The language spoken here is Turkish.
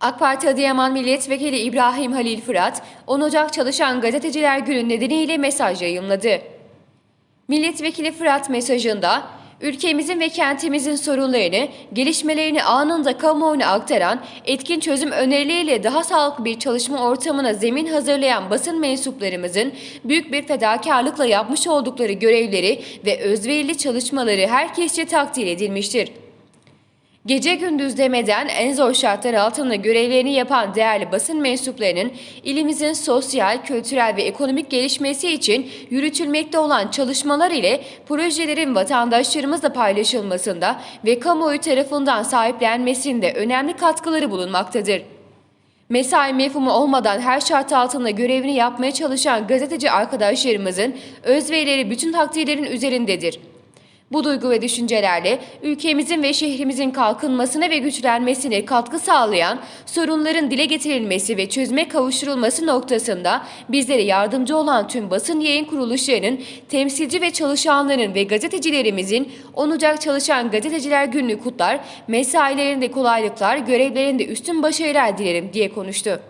AK Parti Adıyaman Milletvekili İbrahim Halil Fırat, 10 Ocak Çalışan Gazeteciler Günü nedeniyle mesaj yayımladı. Milletvekili Fırat mesajında, ülkemizin ve kentimizin sorunlarını, gelişmelerini anında kamuoyuna aktaran, etkin çözüm önerileriyle daha sağlıklı bir çalışma ortamına zemin hazırlayan basın mensuplarımızın büyük bir fedakarlıkla yapmış oldukları görevleri ve özverili çalışmaları herkesçe takdir edilmiştir. Gece gündüz demeden en zor şartlar altında görevlerini yapan değerli basın mensuplarının ilimizin sosyal, kültürel ve ekonomik gelişmesi için yürütülmekte olan çalışmalar ile projelerin vatandaşlarımızla paylaşılmasında ve kamuoyu tarafından sahiplenmesinde önemli katkıları bulunmaktadır. Mesai mefhumu olmadan her şart altında görevini yapmaya çalışan gazeteci arkadaşlarımızın özverileri bütün takdirlerin üzerindedir. Bu duygu ve düşüncelerle ülkemizin ve şehrimizin kalkınmasına ve güçlenmesine katkı sağlayan sorunların dile getirilmesi ve çözüme kavuşturulması noktasında bizlere yardımcı olan tüm basın yayın kuruluşlarının, temsilci ve çalışanların ve gazetecilerimizin 10 Ocak Çalışan Gazeteciler Günü'nü kutlar, mesailerinde kolaylıklar, görevlerinde üstün başarılar dilerim diye konuştu.